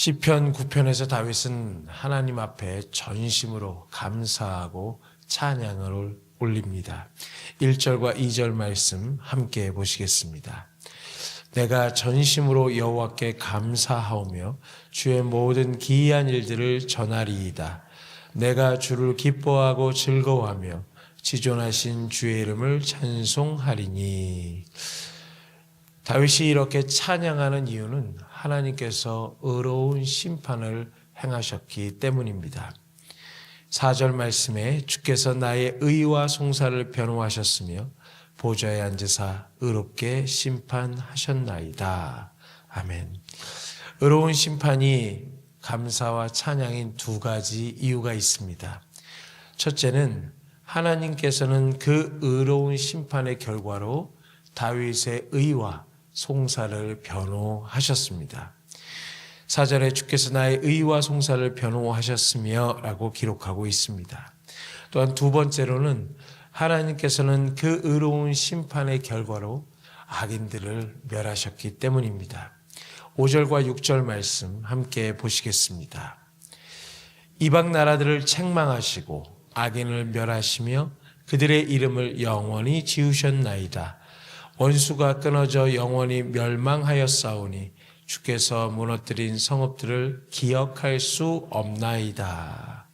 시편 9편에서 다윗은 하나님 앞에 전심으로 감사하고 찬양을 올립니다. 1절과 2절 말씀 함께 보시겠습니다. 내가 전심으로 여호와께 감사하오며 주의 모든 기이한 일들을 전하리이다. 내가 주를 기뻐하고 즐거워하며 지존하신 주의 이름을 찬송하리니. 다윗이 이렇게 찬양하는 이유는 하나님께서 의로운 심판을 행하셨기 때문입니다. 4절 말씀에 주께서 나의 의와 송사를 변호하셨으며 보좌에 앉으사 의롭게 심판하셨나이다. 아멘. 의로운 심판이 감사와 찬양인 두 가지 이유가 있습니다. 첫째는 하나님께서는 그 의로운 심판의 결과로 다윗의 의와 송사를 변호하셨습니다. 사절에 주께서 나의 의와 송사를 변호하셨으며 라고 기록하고 있습니다. 또한 두 번째로는 하나님께서는 그 의로운 심판의 결과로 악인들을 멸하셨기 때문입니다. 5절과 6절 말씀 함께 보시겠습니다. 이방 나라들을 책망하시고 악인을 멸하시며 그들의 이름을 영원히 지우셨나이다. 원수가 끊어져 영원히 멸망하였사오니 주께서 무너뜨린 성읍들을 기억할 수 없나이다.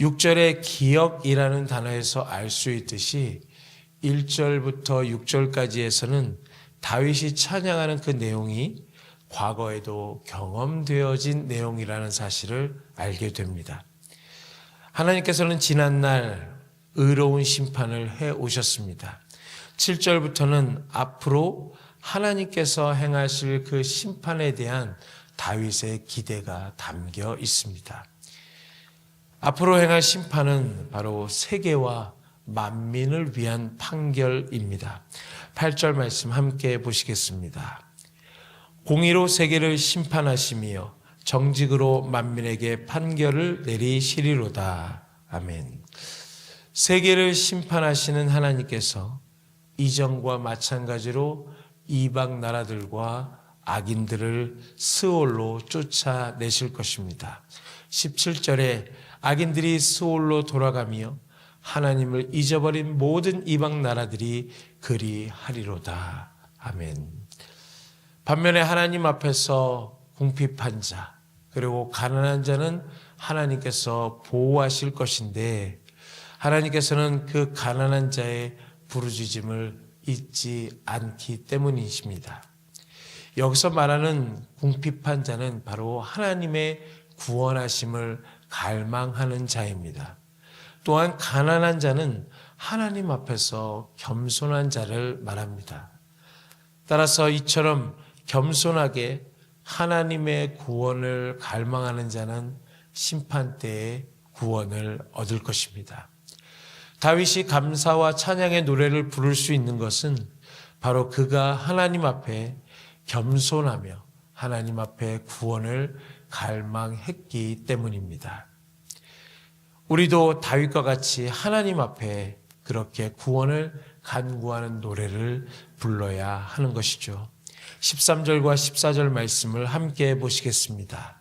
6절의 기억이라는 단어에서 알 수 있듯이 1절부터 6절까지에서는 다윗이 찬양하는 그 내용이 과거에도 경험되어진 내용이라는 사실을 알게 됩니다. 하나님께서는 지난날 의로운 심판을 해 오셨습니다. 7절부터는 앞으로 하나님께서 행하실 그 심판에 대한 다윗의 기대가 담겨 있습니다. 앞으로 행할 심판은 바로 세계와 만민을 위한 판결입니다. 8절 말씀 함께 보시겠습니다. 공의로 세계를 심판하시며 정직으로 만민에게 판결을 내리시리로다. 아멘. 세계를 심판하시는 하나님께서 이전과 마찬가지로 이방 나라들과 악인들을 스올로 쫓아내실 것입니다. 17절에 악인들이 스올로 돌아가며 하나님을 잊어버린 모든 이방 나라들이 그리하리로다. 아멘. 반면에 하나님 앞에서 궁핍한 자, 그리고 가난한 자는 하나님께서 보호하실 것인데, 하나님께서는 그 가난한 자의 부르짖음을 잊지 않기 때문이십니다. 여기서 말하는 궁핍한 자는 바로 하나님의 구원하심을 갈망하는 자입니다. 또한 가난한 자는 하나님 앞에서 겸손한 자를 말합니다. 따라서 이처럼 겸손하게 하나님의 구원을 갈망하는 자는 심판 때에 구원을 얻을 것입니다. 다윗이 감사와 찬양의 노래를 부를 수 있는 것은 바로 그가 하나님 앞에 겸손하며 하나님 앞에 구원을 갈망했기 때문입니다. 우리도 다윗과 같이 하나님 앞에 그렇게 구원을 간구하는 노래를 불러야 하는 것이죠. 13절과 14절 말씀을 함께 보시겠습니다.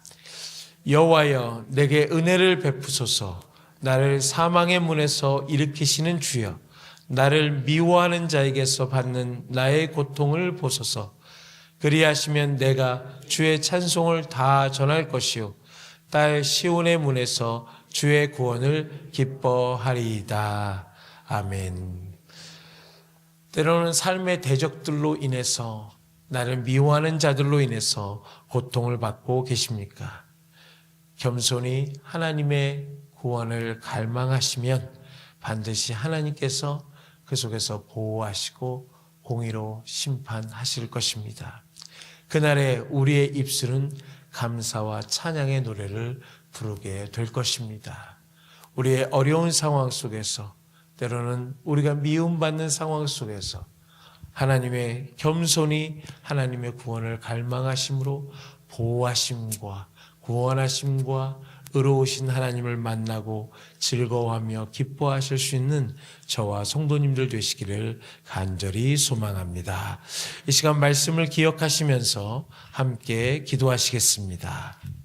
여호와여 내게 은혜를 베푸소서 나를 사망의 문에서 일으키시는 주여 나를 미워하는 자에게서 받는 나의 고통을 보소서 그리하시면 내가 주의 찬송을 다 전할 것이요 딸 시온의 문에서 주의 구원을 기뻐하리이다. 아멘. 때로는 삶의 대적들로 인해서 나를 미워하는 자들로 인해서 고통을 받고 계십니까? 겸손히 하나님의 구원을 갈망하시면 반드시 하나님께서 그 속에서 보호하시고 공의로 심판하실 것입니다. 그날에 우리의 입술은 감사와 찬양의 노래를 부르게 될 것입니다. 우리의 어려운 상황 속에서 때로는 우리가 미움받는 상황 속에서 하나님의 겸손히 하나님의 구원을 갈망하심으로 보호하심과 구원하심과 의로우신 하나님을 만나고 즐거워하며 기뻐하실 수 있는 저와 성도님들 되시기를 간절히 소망합니다. 이 시간 말씀을 기억하시면서 함께 기도하시겠습니다.